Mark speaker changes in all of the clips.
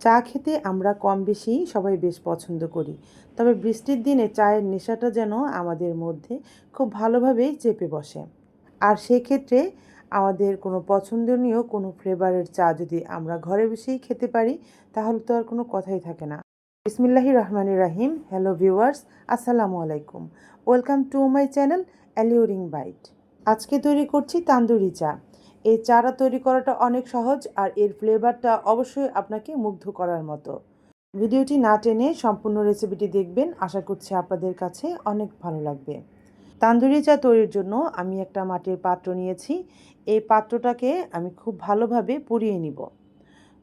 Speaker 1: চা খেতে আমরা কম বেশি সবাই বেশ পছন্দ করি। তবে বৃষ্টির দিনে চায়ের নেশাটা যেন আমাদের মধ্যে খুব ভালোভাবেই চেপে বসে। আর সেক্ষেত্রে আমাদের কোনো পছন্দনীয় কোনো ফ্লেভারের চা যদি আমরা ঘরে বসেই খেতে পারি, তাহলে তো আর কোনো কথাই থাকে না। বিসমিল্লাহি রহমানির রাহিম। হ্যালো ভিউয়ার্স, আসসালামু আলাইকুম। Welcome to my channel alluring bite. আজকে তৈরি করছি তান্দুরি চা। এই চারা তৈরি করাটা অনেক সহজ আর এর ফ্লেভারটা অবশ্যই আপনাকে মুগ্ধ করার মতো। ভিডিওটি না টেনে সম্পূর্ণ রেসিপিটি দেখবেন, আশা করছি আপনাদের কাছে অনেক ভালো লাগবে। তান্দুরি চা তৈরির জন্য আমি একটা মাটির পাত্র নিয়েছি। এই পাত্রটাকে আমি খুব ভালোভাবে পুড়িয়ে নিব।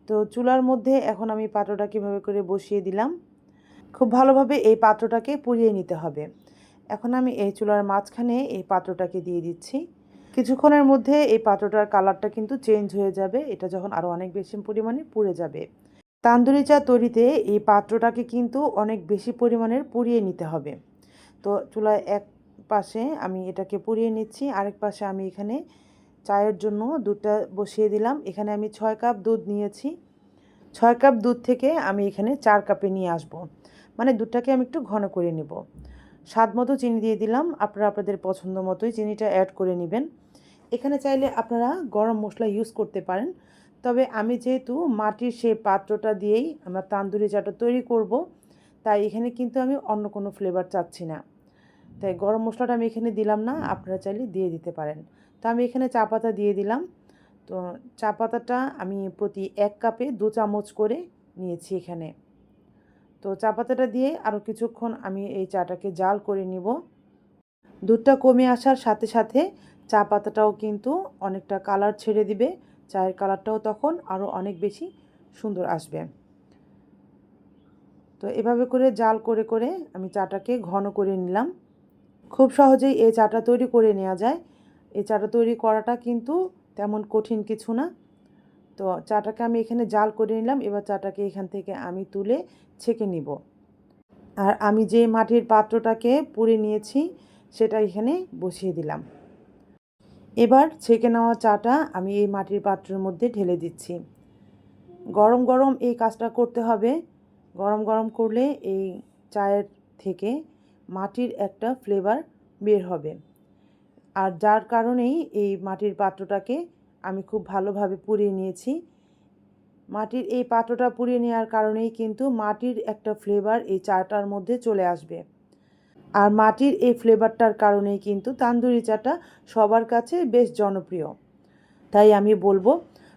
Speaker 1: তো চুলার মধ্যে এখন আমি পাত্রটা কীভাবে করে বসিয়ে দিলাম। খুব ভালোভাবে এই পাত্রটাকে পুড়িয়ে নিতে হবে। এখন আমি এই চুলার মাঝখানে এই পাত্রটাকে দিয়ে দিচ্ছি। কিছুক্ষণের মধ্যে এই পাত্রটার কালারটা কিন্তু চেঞ্জ হয়ে যাবে। এটা যখন আরও অনেক বেশি পরিমাণে পুড়ে যাবে। তান্দুরি চা তৈরিতে এই পাত্রটাকে কিন্তু অনেক বেশি পরিমাণের পুড়িয়ে নিতে হবে। তো চুলায় এক পাশে আমি এটাকে পুড়িয়ে নিচ্ছি, আরেক পাশে আমি এখানে চায়ের জন্য দুধটা বসিয়ে দিলাম। এখানে আমি ছয় কাপ দুধ নিয়েছি। ছয় কাপ দুধ থেকে আমি এখানে চার কাপে নিয়ে আসব। মানে দুধটাকে আমি একটু ঘন করে নেব। স্বাদ মতো চিনি দিয়ে দিলাম। আপনারা আপনাদের পছন্দ মতোই চিনিটা অ্যাড করে নেবেন। এখানে চাইলে আপনারা গরম মশলা ইউজ করতে পারেন। তবে আমি যেহেতু মাটির সেই পাত্রটা দিয়েই আমরা তান্দুরি চাটা তৈরি করব, তাই এখানে কিন্তু আমি অন্য কোনো ফ্লেভার চাচ্ছি না। তাই গরম মশলাটা আমি এখানে দিলাম না, আপনারা চাইলে দিয়ে দিতে পারেন। তো আমি এখানে চা পাতা দিয়ে দিলাম। তো চা পাতাটা আমি প্রতি এক কাপে দু চামচ করে নিয়েছি এখানে। তো চা পাতাটা দিয়ে আরও কিছুক্ষণ আমি এই চাটাকে জাল করে নিব। দুধটা কমে আসার সাথে সাথে চা পাতাটাও কিন্তু অনেকটা কালার ছেড়ে দিবে। চায়ের কালারটাও তখন আরও অনেক বেশি সুন্দর আসবে। তো এভাবে করে জাল করে করে আমি চাটাকে ঘন করে নিলাম। খুব সহজেই এই চাটা তৈরি করে নেওয়া যায়। এই চাটা তৈরি করাটা কিন্তু তেমন কঠিন কিছু না। তো চাটাকে আমি এখানে জাল করে নিলাম। এবার চাটাকে এখান থেকে আমি তুলে ছেঁকে নিব। আর আমি যে মাটির পাত্রটাকে পুড়ে নিয়েছি, সেটা এখানে বসিয়ে দিলাম। এবার ছেঁকে নেওয়া চাটা আমি এই মাটির পাত্রের মধ্যে ঢেলে দিচ্ছি। গরম গরম এই কাজটা করতে হবে। গরম গরম করলে এই চায়ের থেকে মাটির একটা ফ্লেভার বের হবে। আর যার কারণেই এই মাটির পাত্রটাকে আমি খুব ভালোভাবে পুড়িয়ে নিয়েছি। মাটির এই পাত্রটা পুড়িয়ে নেওয়ার কারণেই কিন্তু মাটির একটা ফ্লেভার এই চাটার মধ্যে চলে আসবে। আর মাটির এই ফ্লেভারটার কারণেই কিন্তু তান্দুরি চাটা সবার কাছে বেশ জনপ্রিয়। তাই আমি বলব,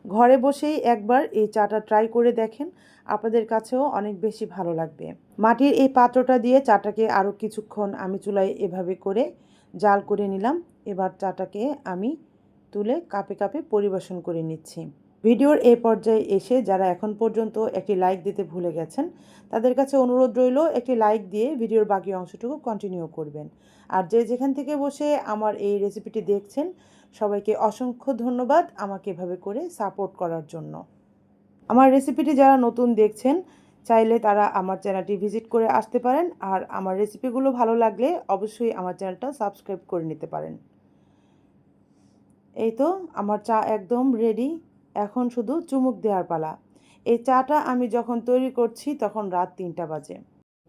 Speaker 1: ঘরে বসেই একবার এই চাটা ট্রাই করে দেখেন, আপনাদের কাছেও অনেক বেশি ভালো লাগবে। মাটির এই পাত্রটা দিয়ে চাটাকে আরও কিছুক্ষণ আমি চুলায় এভাবে করে জাল করে নিলাম, এবার চাটাকে আমি তুলে কাপে কাপে পরিবেশন করে নিচ্ছি। ভিডিওর এই পর্যায়ে এসে যারা এখন পর্যন্ত একটি লাইক দিতে ভুলে গেছেন, তাদের কাছে অনুরোধ রইল একটি লাইক দিয়ে ভিডিওর বাকি অংশটুকু কন্টিনিউ করবেন। আর যে যেখান থেকে বসে আমার এই রেসিপিটি দেখছেন, সবাইকে অসংখ্য ধন্যবাদ আমাকে এভাবে করে সাপোর্ট করার জন্য। আমার রেসিপিটি যারা নতুন দেখছেন, চাইলে তারা আমার চ্যানেলটি ভিজিট করে আসতে পারেন। আর আমার রেসিপিগুলো ভালো লাগলে অবশ্যই আমার চ্যানেলটা সাবস্ক্রাইব করে নিতে পারেন। এই তো, আমার চা একদম রেডি এখন শুধু চুমুক দেওয়ার পালা। এই চাটা আমি যখন তৈরি করছি তখন রাত তিনটা বাজে।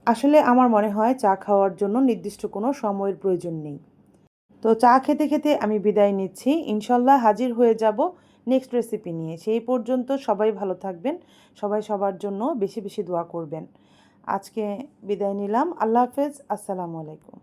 Speaker 1: আসলে আমার মনে হয় চা খাওয়ার জন্য নির্দিষ্ট কোনো সময়ের প্রয়োজন নেই। তো চা খেতে খেতে আমি বিদায় নিচ্ছি। ইনশাল্লাহ হাজির হয়ে যাব নেক্সট রেসিপি নিয়ে। সেই পর্যন্ত সবাই ভালো থাকবেন, সবাই সবার জন্য বেশি বেশি দোয়া করবেন। আজকে বিদায় নিলাম। আল্লাহ হাফেজ। আসসালামু আলাইকুম।